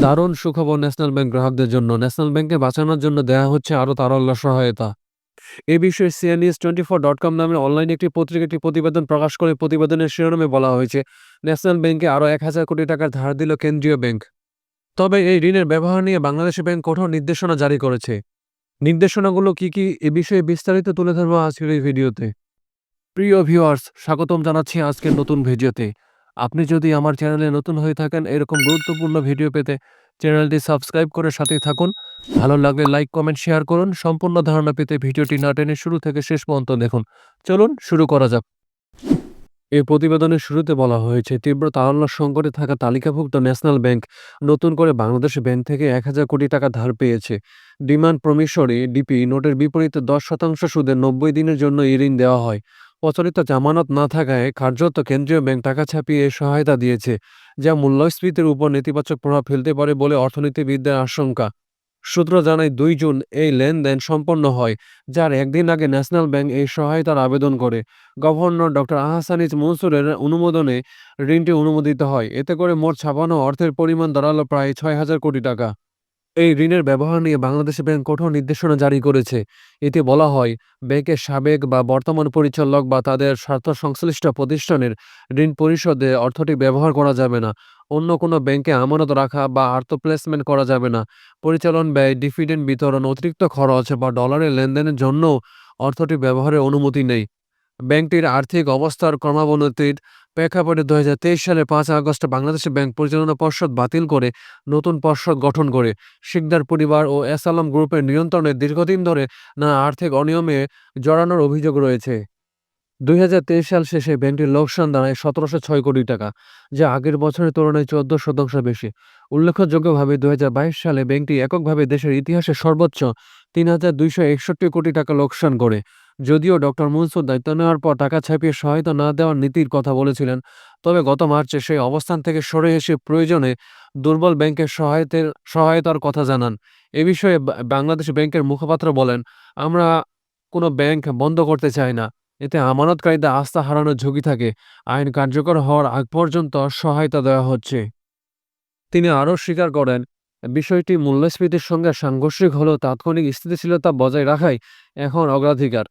দারুণ সুখবর national bank গ্রাহকদের জন্য। ন্যাশনাল ব্যাংকে বাঁচানোর জন্য দেওয়া হচ্ছে আরও তারল্য সহায়তা। এ বিষয়ে CNS twenty four dot com নামের অনলাইনে একটি পত্রিকা একটি প্রতিবেদন প্রকাশ করে প্রতিবেদনের শিরোনামে বলা হয়েছে, ন্যাশনাল ব্যাংকে আরও এক হাজার কোটি টাকার ধার দিল কেন্দ্রীয় ব্যাংক। তবে এই ঋণের ব্যবহার নিয়ে বাংলাদেশ ব্যাংক কঠোর নির্দেশনা জারি করেছে। নির্দেশনাগুলো কি কি, এ বিষয়ে বিস্তারিত তুলে ধরবো আজকের এই ভিডিওতে। প্রিয় ভিউয়ার্স স্বাগতম জানাচ্ছি আজকের নতুন ভিডিওতে। আপনি যদি আমার চ্যানেলে নতুন হয়ে থাকেন, এরকম গুরুত্বপূর্ণ ভিডিও পেতে চ্যানেলটি সাবস্ক্রাইব করে সাথেই থাকুন। ভালো লাগলে লাইক, কমেন্ট, শেয়ার করুন। সম্পূর্ণ ধারণা পেতে ভিডিওটি না টেনে শুরু থেকে শেষ পর্যন্ত দেখুন। চলুন শুরু করা যাক। এই প্রতিবেদনের শুরুতে বলা হয়েছে, তীব্র তারল্য সংকটে থাকা তালিকাভুক্ত ন্যাশনাল ব্যাংক নতুন করে বাংলাদেশ ব্যাংক থেকে এক হাজার কোটি টাকা ধার পেয়েছে। ডিমান্ড প্রমিসরি ডিপি নোটের বিপরীতে দশ শতাংশ সুদে নব্বই দিনের জন্য ঋণ দেওয়া হয়। প্রচলিত জামানত না থাকায় কার্যত কেন্দ্রীয় ব্যাংক টাকা ছাপিয়ে সহায়তা দিয়েছে, যা মূল্যস্ফীতির উপর নেতিবাচক প্রভাব ফেলতে পারে বলে অর্থনীতিবিদদের আশঙ্কা। সূত্র জানায়, দুই জুন এই লেনদেন সম্পন্ন হয়, যার একদিন আগে ন্যাশনাল ব্যাংক এই সহায়তার আবেদন করে। গভর্নর ডক্টর আহসানিজ মনসুরের অনুমোদনে ঋণটি অনুমোদিত হয়। এতে করে মোট ছাপানো অর্থের পরিমাণ দাঁড়াল প্রায় ছয় হাজার কোটি টাকা। এই ঋণের ব্যবহার নিয়ে বাংলাদেশ ব্যাংক কঠোর নির্দেশনা জারি করেছে। এতে বলা হয়, ব্যাংকের সাবেক বা বর্তমান পরিচালক বা তাদের স্বার্থ সংশ্লিষ্ট প্রতিষ্ঠানের ঋণ পরিশোধে অর্থটি ব্যবহার করা যাবে না। অন্য কোনো ব্যাংকে আমানত রাখা বা আর্থ প্লেসমেন্ট করা যাবে না। পরিচালন ব্যয়, ডিভিডেন্ড বিতরণ, অতিরিক্ত খরচ বা ডলারের লেনদেনের জন্য অর্থটি ব্যবহারের অনুমতি নেই। ব্যাংকটির আর্থিক অবস্থার ক্রমাবনতির প্রেক্ষাপটে দু হাজার তেইশ সালে পাঁচ আগস্ট বাংলাদেশ ব্যাংক পরিচালনা পর্ষদ বাতিল করে নতুন পর্ষদ গঠন করে। শিকদার পরিবার ও এস আলম গ্রুপের নিয়ন্ত্রণে দীর্ঘদিন ধরে নানা আর্থিক অনিয়মে জড়ানোর অভিযোগ রয়েছে। দুই হাজার তেইশ সাল শেষে ব্যাংকটির লোকসান দাঁড়ায় সতেরোশো ছয় কোটি টাকা, যা আগের বছরের তুলনায় চোদ্দ শতাংশ বেশি। উল্লেখযোগ্যভাবে দুই হাজার বাইশ সালে ব্যাংকটি এককভাবে দেশের ইতিহাসে সর্বোচ্চ তিন হাজার দুইশো একষট্টি কোটি টাকা লোকসান করে। যদিও ডক্টর মনসুর দায়িত্ব নেওয়ার পর টাকা ছাপিয়ে সহায়তা না দেওয়ার নীতির কথা বলেছিলেন, তবে গত মার্চে সেই অবস্থান থেকে সরে এসে প্রয়োজনে দুর্বল ব্যাংকের সহায়তের, সহায়তার কথা জানান। এ বিষয়ে বাংলাদেশ ব্যাংকের মুখপাত্র বলেন, আমরা কোনো ব্যাংক বন্ধ করতে চাই না। এতে আমানতকারীদের আস্থা হারানোর ঝুঁকি থাকে। আইন কার্যকর হওয়ার আগ পর্যন্ত সহায়তা দেওয়া হচ্ছে। তিনি আরও স্বীকার করেন, বিষয়টি মূল্যস্ফীতির সঙ্গে সাংঘর্ষিক হলেও তাৎক্ষণিক স্থিতিশীলতা বজায় রাখাই এখন অগ্রাধিকার।